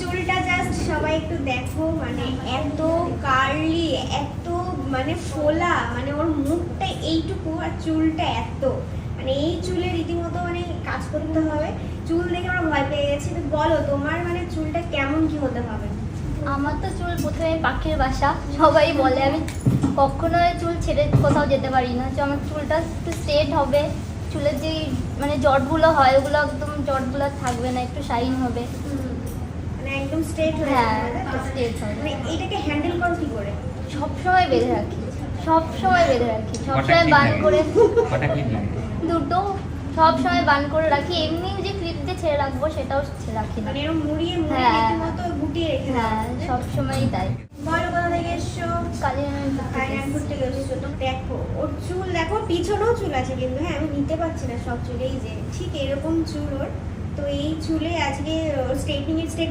চুলটা জাস্ট সবাই একটু দেখো মানে এত কার্লি এত মানে ফোলা মানে ওর মুখটা এইটুকু আর চুলটা এত। মানে এই চুলে রীতিমতো মানে কাজ করতে হবে। চুল দেখে আমরা ভয় পেয়ে গেছি। তো বলো তোমার মানে চুলটা কেমন কি হতে হবে? আমার তো চুল প্রথমে পাখির বাসা। সবাই বলে আমি কখনো চুল ছেড়ে কোথাও যেতে পারি না। যে আমার চুলটা একটু স্ট্রেট হবে। চুলের যে মানে জটগুলো হয় ওগুলো একদম জটগুলো থাকবে না একটু শাইন হবে। স্ট্রেট হয়ে মানে এটাকে হ্যান্ডেল করো কি করে? সব সময় বেঁধে রাখি। সব সময় বেঁধে রাখি। বান করে। দুটো। সব সময় বান করে রাখি। এমনি যে ক্লিপ দিয়ে ছেড়ে রাখব সেটাও ছেড়ে রাখি না। মানে এরকম মুড়িয়ে মুড়িয়ে হ্যাঁ। রীতিমতো গুটিয়ে রেখে দাও। হ্যাঁ সব সময়ই তাই। বলো কোথা থেকে এসছো? কালিয়ানপুর থেকে। এসছো। তো দেখো ওর চুল দেখো পিছনেও চুল আছে কিন্তু হ্যাঁ আমি নিতে পারছি না সব চুলেই যে। ঠিক এরকম চুল ওর। তো এই চুলে আজকে স্ট্রেটনিং এর স্ট্রেটনিং